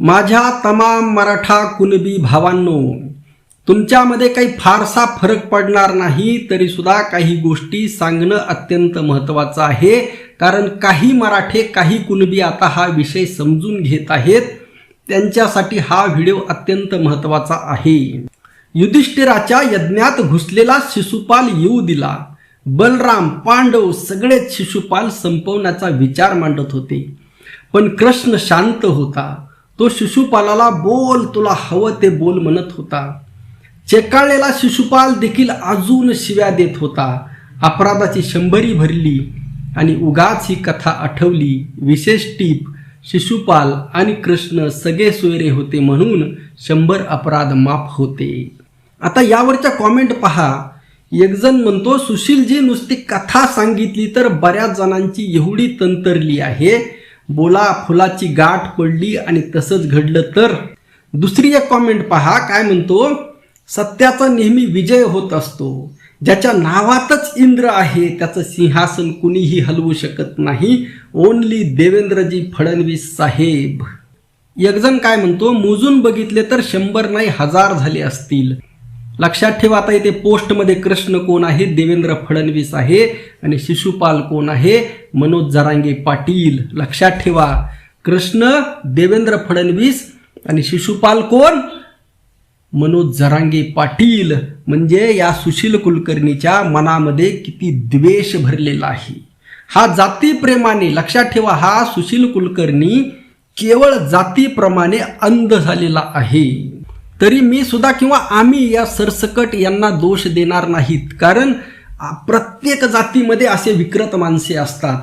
माझ्या तमाम मराठा कुणबी भावांनो तुमच्यामध्ये काही फारसा फरक पडणार नाही तरी सुद्धा काही गोष्टी सांगणं अत्यंत महत्त्वाचं आहे. कारण काही मराठे काही कुणबी आता हा विषय समजून घेत आहेत. त्यांच्यासाठी हा व्हिडिओ अत्यंत महत्त्वाचा आहे. युधिष्ठिराच्या यज्ञात घुसलेला शिशुपाल येऊ दिला. बलराम पांडव सगळेच शिशुपाल संपवण्याचा विचार मांडत होते. पण कृष्ण शांत होता. तो शिशुपालाला बोल तुला हवं ते बोल म्हणत होता. चेकाळलेला शिशुपाल देखील अजून शिव्या देत होता. अपराधाची शंभरी भरली आणि उगाच ही कथा आठवली. विशेष टीप शिशुपाल आणि कृष्ण सगळे सोयरे होते म्हणून शंभर अपराध माफ होते. आता यावरच्या कॉमेंट पहा. एक जण म्हणतो सुशीलजी नुसती कथा सांगितली तर बऱ्याच जणांची एवढी तंतरली आहे. बोला फुलाची गाठ पडली आणि तसंच घडलं तर? दुसरी एक कॉमेंट पहा काय म्हणतो? सत्याचा नेहमी विजय होत असतो. ज्याच्या नावातच इंद्र आहे त्याचं सिंहासन कुणीही हलवू शकत नाही. ओनली देवेंद्रजी फडणवीस साहेब. एकजण काय म्हणतो मोजून बघितले तर शंभर नाही हजार झाले असतील. लक्षात ठेवा आता इथे पोस्टमध्ये कृष्ण कोण आहे देवेंद्र फडणवीस आहे आणि शिशुपाल कोण आहे मनोज जरांगे पाटील. लक्षात ठेवा. कृष्ण देवेंद्र फडणवीस आणि शिशुपाल कोण? मनोज जरांगे पाटील. म्हणजे या सुशील कुलकर्णीच्या मनामध्ये किती द्वेष भरलेला आहे. हा जातीप्रेमाने लक्षात ठेवा हा सुशील कुलकर्णी केवळ जातीप्रमाणे अंध झालेला आहे. तरी मी सुद्धा किंवा आम्ही या सरसकट यांना दोष देणार नाहीत. कारण प्रत्येक जातीमध्ये असे विकृत माणसे असतात.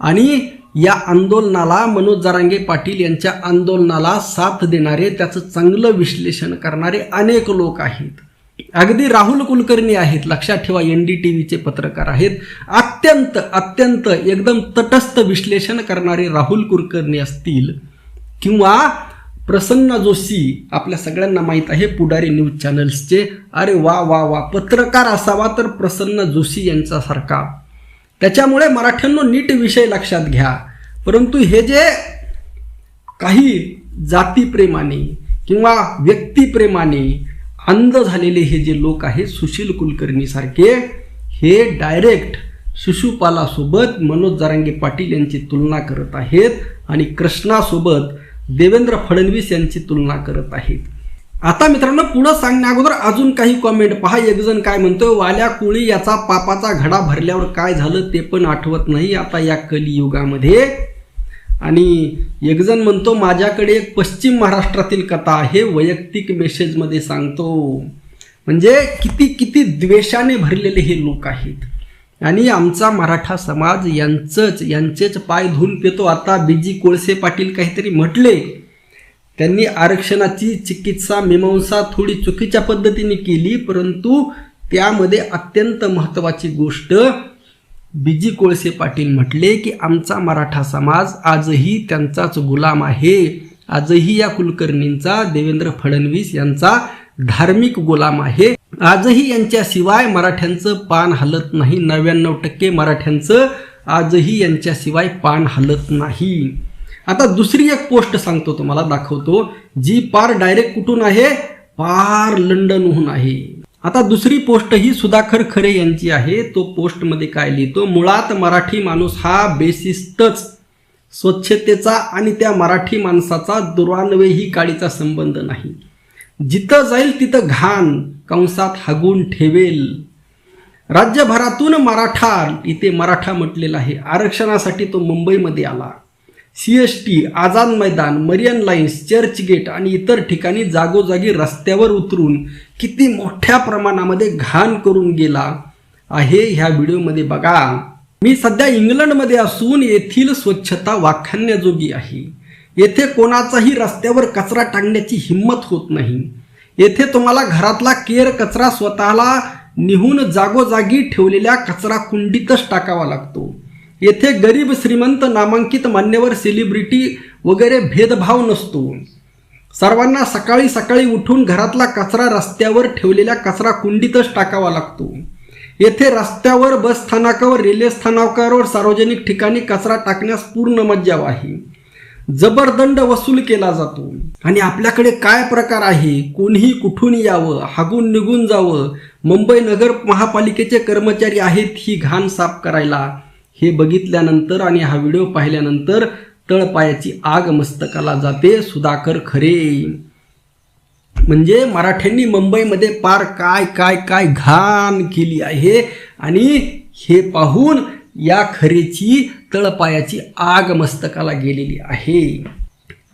आणि या आंदोलनाला मनोज जरांगे पाटील यांच्या आंदोलनाला साथ देणारे त्याचं चांगलं विश्लेषण करणारे अनेक लोक आहेत. अगदी राहुल कुलकर्णी आहेत. लक्षात ठेवा एन डी टी व्हीचे पत्रकार आहेत. अत्यंत अत्यंत एकदम तटस्थ विश्लेषण करणारे राहुल कुलकर्णी असतील किंवा प्रसन्न जोशी आपल्या सगळ्यांना माहीत आहे पुढारी न्यूज चॅनल्सचे. अरे वा वा वा पत्रकार असावा तर प्रसन्न जोशी यांच्यासारखा. त्याच्यामुळे मराठ्यांनो नीट विषय लक्षात घ्या. परंतु हे जे काही जातीप्रेमाने किंवा व्यक्तिप्रेमाने अंध झालेले हे जे लोक आहेत सुशील कुलकर्णीसारखे हे डायरेक्ट शिशुपालासोबत मनोज जारंगे पाटील यांची तुलना करत आहेत आणि कृष्णासोबत देवेंद्र फडणवीस यांची तुलना करत आहेत. आता मित्रांनो पुढं सांगण्या अगोदर अजून काही कॉमेंट पहा. एक जण काय म्हणतोय वाल्या कुळी याचा पापाचा घडा भरल्यावर काय झालं ते पण आठवत नाही आता या कलियुगामध्ये. आणि एक जण म्हणतो माझ्याकडे एक पश्चिम महाराष्ट्रातील कथा आहे वैयक्तिक मेसेजमध्ये सांगतो. म्हणजे किती किती द्वेषाने भरलेले हे लोक आहेत. आणि आमचा मराठा समाज यांचंच यांचेच पाय धुवून पितो. आता बीजी कोळसे पाटील काहीतरी म्हटले. त्यांनी आरक्षणाची चिकित्सा मीमांसा थोडी चुकीच्या पद्धतीने केली परंतु त्यामध्ये अत्यंत महत्त्वाची गोष्ट बीजी कोळसे पाटील म्हटले की आमचा मराठा समाज आजही त्यांचाच गुलाम आहे. आजही या कुलकर्णींचा देवेंद्र फडणवीस यांचा धार्मिक गुलाम आहे. आजही यांच्याशिवाय मराठ्यांचं पान हलत नाही. नव्याण्णव टक्के मराठ्यांचं आजही यांच्याशिवाय पान हलत नाही. आता दुसरी एक पोस्ट सांगतो तुम्हाला दाखवतो. जी पार डायरेक्ट कुठून आहे? पार लंडनहून आहे. आता दुसरी पोस्ट ही सुधाकर खरे यांची आहे. तो पोस्टमध्ये काय लिहितो? मुळात मराठी माणूस हा बेसिस्तच स्वच्छतेचा आणि त्या मराठी माणसाचा दुरान्वयही काळीचा संबंध नाही. जिथं जाईल तिथं घाण कंसात हागून ठेवेल. राज्यभरातून मराठा इथे मराठा म्हटलेला आहे. आरक्षणासाठी तो मुंबईमध्ये आला. C S T Azad Maidan Marion lines church gate आणि इतर ठिकाणी जागोजागी रस्त्यावर उतरून किती मोठ्या प्रमाणामध्ये घाण करून गेला आहे ह्या व्हिडिओमध्ये बघा. मी सध्या इंग्लंडमध्ये असून येथील स्वच्छता वाखाण्याजोगी आहे. येथे कोणाचाही रस्त्यावर कचरा टाकण्याची हिंमत होत नाही. येथे तुम्हाला घरातला केर कचरा स्वतःला निहून जागोजागी ठेवलेल्या कचरा कुंडीतच टाकावा लागतो. येथे गरीब श्रीमंत नामांकित मान्यवर सेलिब्रिटी वगैरे भेदभाव नसतो. सर्वांना सकाळी सकाळी उठून घरातला कचरा रस्त्यावर ठेवलेल्या कचरा कुंडीतच टाकावा लागतो. येथे रस्त्यावर बस स्थानकावर रेल्वे स्थानकावर सार्वजनिक ठिकाणी कचरा टाकण्यास पूर्ण मज्जाव आहे. जबरदंड वसूल केला जातो. आणि आपल्याकडे काय प्रकार आहे? कोणीही कुठून यावं हागून निघून जावं मुंबई नगर महापालिकेचे कर्मचारी आहेत ही घाण साफ करायला. हे बघितल्यानंतर आणि हा व्हिडिओ पाहिल्यानंतर तळपायाची आग मस्तकाला जाते सुधाकर खरे. म्हणजे मराठ्यांनी मुंबईमध्ये पार काय काय काय घाण केली आहे. आणि हे पाहून या खरेची तळपायाची आग मस्तकाला गेलेली आहे.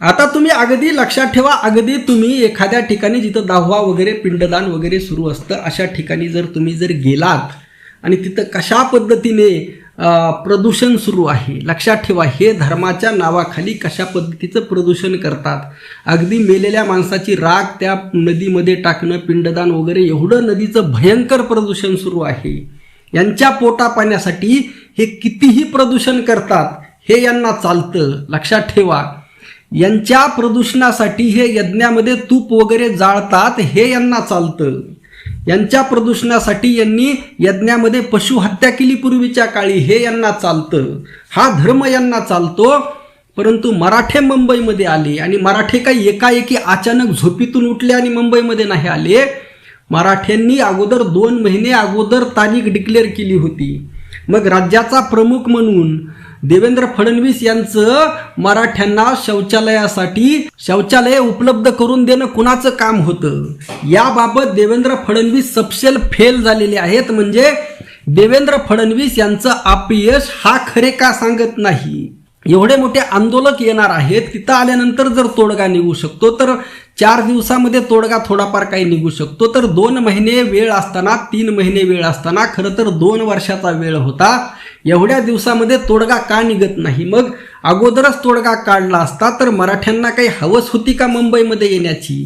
आता तुम्ही अगदी लक्षात ठेवा अगदी तुम्ही एखाद्या ठिकाणी जिथं दाहवा वगैरे पिंडदान वगैरे सुरू असतं अशा ठिकाणी जर तुम्ही जर गेलात आणि तिथं कशा पद्धतीने प्रदूषण सुरू आहे लक्षात ठेवा हे धर्माच्या नावाखाली कशा पद्धतीचं प्रदूषण करतात? अगदी मेलेल्या माणसाची राग त्या नदीमध्ये टाकणं पिंडदान वगैरे एवढं नदीचं भयंकर प्रदूषण सुरू आहे. यांच्या पोटा पाण्यासाठी हे कितीही प्रदूषण करतात हे यांना चालतं. लक्षात ठेवा. यांच्या प्रदूषणासाठी हे यज्ञामध्ये तूप वगैरे जाळतात हे यांना चालतं. यांच्या प्रदूषणासाठी यांनी यज्ञामध्ये पशु हत्या केली पूर्वीच्या काळी हे यांना चालतं. हा धर्म यांना चालतो. परंतु मराठे मुंबईमध्ये आले आणि मराठे काही एकाएकी अचानक झोपीतून उठले आणि मुंबईमध्ये नाही आले मराठ्यांनी अगोदर दोन महिने अगोदर तारीख डिक्लेअर केली होती. मग राज्याचा प्रमुख म्हणून देवेंद्र फडणवीस यांचं मराठ्यांना शौचालयासाठी शौचालय उपलब्ध करून देणं कुणाचं काम होतं? याबाबत देवेंद्र फडणवीस सपशेल फेल झालेले आहेत. म्हणजे देवेंद्र फडणवीस यांचं अपयश हा खरे का सांगत नाही? एवढे मोठे आंदोलक येणार आहेत तिथं आल्यानंतर जर तोडगा निघू शकतो तर चार दिवसामध्ये तोडगा थोडाफार काही निघू शकतो. तर दोन महिने वेळ असताना तीन महिने वेळ असताना खरं तर दोन वर्षाचा वेळ होता. एवढ्या दिवसामध्ये तोडगा का निघत नाही? मग अगोदरच तोडगा काढला असता तर मराठ्यांना काही हवस होती का मुंबईमध्ये येण्याची?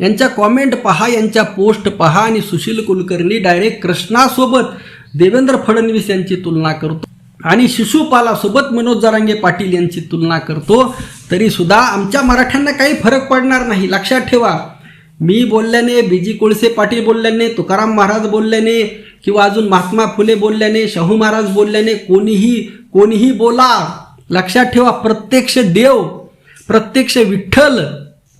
यांच्या कॉमेंट पहा यांच्या पोस्ट पहा आणि सुशील कुलकर्णी डायरेक्ट कृष्णासोबत देवेंद्र फडणवीस यांची तुलना करतो. आणि शिशुपालासोबत मनोज जरांगे पाटील यांची तुलना करतो तरी सुद्धा आमच्या मराठ्यांना काही फरक पडणार नाही. लक्षात ठेवा मी बोलल्याने बीजी कोळसे पाटील बोलल्याने तुकाराम महाराज बोलल्याने किंवा अजून महात्मा फुले बोलल्याने शाहू महाराज बोलल्याने कोणीही कोणीही बोला. लक्षात ठेवा प्रत्यक्ष देव प्रत्यक्ष विठ्ठल.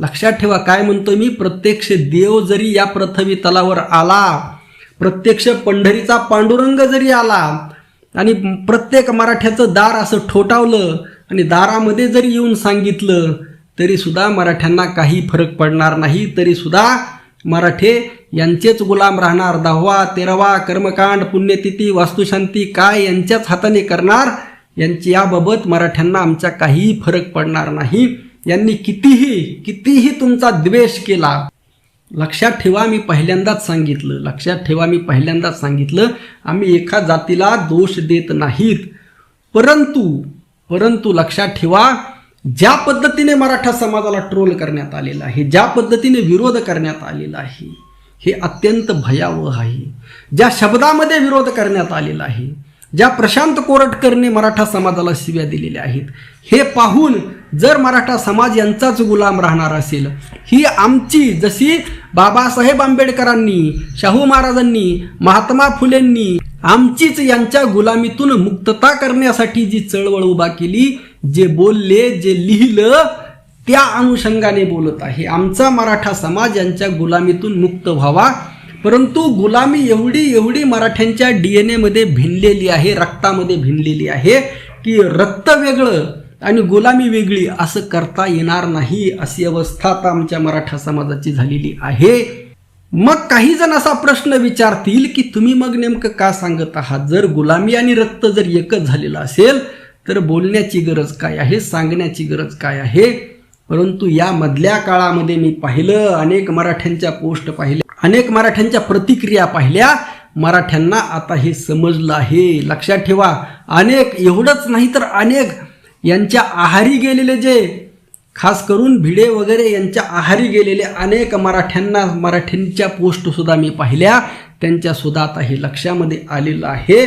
लक्षात ठेवा काय म्हणतो मी? प्रत्यक्ष देव जरी या पृथ्वी तलावर आला प्रत्यक्ष पंढरीचा पांडुरंग जरी आला आणि प्रत्येक मराठ्याचं दार असं ठोठावलं आणि दारामध्ये जरी येऊन सांगितलं तरी सुद्धा मराठ्यांना काही फरक पडणार नाही. तरी सुद्धा मराठे यांचेच गुलाम राहणार. दहावा तेरावा कर्मकांड पुण्यतिथी वास्तुशांती काय यांच्याच हाताने करणार? यांची याबाबत मराठ्यांना आमच्या काहीही फरक पडणार नाही. यांनी कितीही कितीही तुमचा द्वेष केला लक्षात ठेवा मी पहिल्यांदाच सांगितलं. लक्षात ठेवा मी पहिल्यांदाच सांगितलं. आम्ही एका जातीला दोष देत नाहीत. परंतु परंतु लक्षात ठेवा ज्या पद्धतीने मराठा समाजाला ट्रोल करण्यात आलेला आहे ज्या पद्धतीने विरोध करण्यात आलेला आहे हे अत्यंत भयावह आहे. ज्या शब्दामध्ये विरोध करण्यात आलेला आहे ज्या प्रशांत कोरटकरने मराठा समाजाला शिव्या दिलेल्या आहेत हे पाहून जर मराठा समाज यांचाच गुलाम राहणार असेल ही आमची जशी बाबासाहेब आंबेडकरांनी शाहू महाराजांनी महात्मा फुलेंनी आमचीच यांच्या गुलामीतून मुक्तता करण्यासाठी जी चळवळ उभा केली जे बोलले जे लिहिलं त्या अनुषंगाने बोलत आहे. आमचा मराठा समाज यांच्या गुलामीतून मुक्त व्हावा. परंतु गुलामी एवढी एवढी मराठ्यांच्या डी एन एमध्ये भिनलेली आहे रक्तामध्ये भिनलेली आहे की रक्त वेगळं आणि गुलामी वेगळी असं करता येणार नाही अशी अवस्था आता आमच्या मराठा समाजाची झालेली आहे. मग काही जण असा प्रश्न विचारतील की तुम्ही मग नेमकं का सांगत आहात? जर गुलामी आणि रक्त जर एकच झालेलं असेल तर बोलण्याची गरज काय आहे सांगण्याची गरज काय आहे? परंतु या मधल्या काळामध्ये मी पाहिलं अनेक मराठ्यांच्या पोस्ट पाहिल्या अनेक मराठ्यांच्या प्रतिक्रिया पाहिल्या. मराठ्यांना आता हे समजलं आहे. लक्षात ठेवा अनेक एवढंच नाही तर अनेक यांच्या आहारी गेलेले जे खास करून भिडे वगैरे यांच्या आहारी गेलेले अनेक मराठ्यांना मराठ्यांच्या पोस्टसुद्धा मी पाहिल्या. त्यांच्यासुद्धा आता हे लक्षामध्ये आलेलं आहे.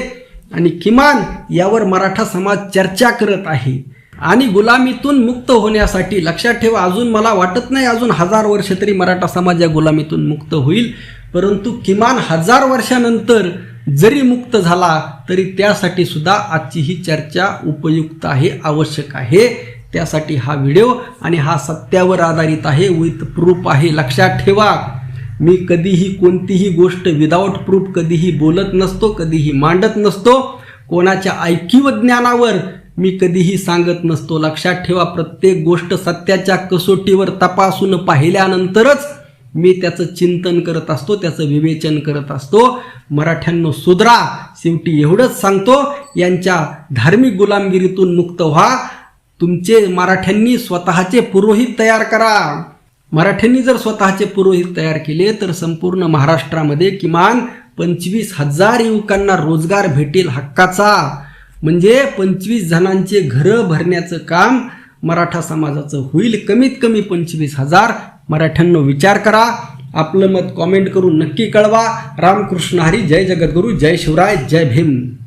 आणि किमान यावर मराठा समाज चर्चा करत आहे. आणि गुलामीतून मुक्त होण्यासाठी लक्षात ठेवा अजून मला वाटत नाही अजून हजार वर्ष तरी मराठा समाज या गुलामीतून मुक्त होईल. परंतु किमान हजार वर्षानंतर जरी मुक्त झाला तरी त्यासाठी सुद्धा आजची ही चर्चा उपयुक्त आहे आवश्यक आहे. त्यासाठी हा व्हिडिओ आणि हा सत्यावर आधारित आहे विथ प्रूफ आहे. लक्षात ठेवा मी कधीही कोणतीही गोष्ट विदाऊट प्रूफ कधीही बोलत नसतो कधीही मांडत नसतो. कोणाच्या ऐकिव ज्ञानावर मी कधीही सांगत नसतो. लक्षात ठेवा प्रत्येक गोष्ट सत्याच्या कसोटीवर तपासून पाहिल्यानंतरच मी त्याचं चिंतन करत असतो त्याचं विवेचन करत असतो. मराठ्यांनो सुधरा शेवटी एवढंच सांगतो यांच्या धार्मिक गुलामगिरीतून मुक्त व्हा. तुमचे मराठ्यांनी स्वतःचे पुरोहित तयार करा. मराठ्यांनी जर स्वतःचे पुरोहित तयार केले तर संपूर्ण महाराष्ट्रामध्ये किमान पंचवीस हजार युवकांना रोजगार भेटेल हक्काचा. म्हणजे पंचवीस जणांचे घरं भरण्याचं काम मराठा समाजाचं होईल. कमीत कमी पंचवीस हजार मराठ्यांनो विचार करा आपलं मत कॉमेंट करून नक्की कळवा. रामकृष्ण हरी जय जगद्गुरू जय शिवराय जय भीम.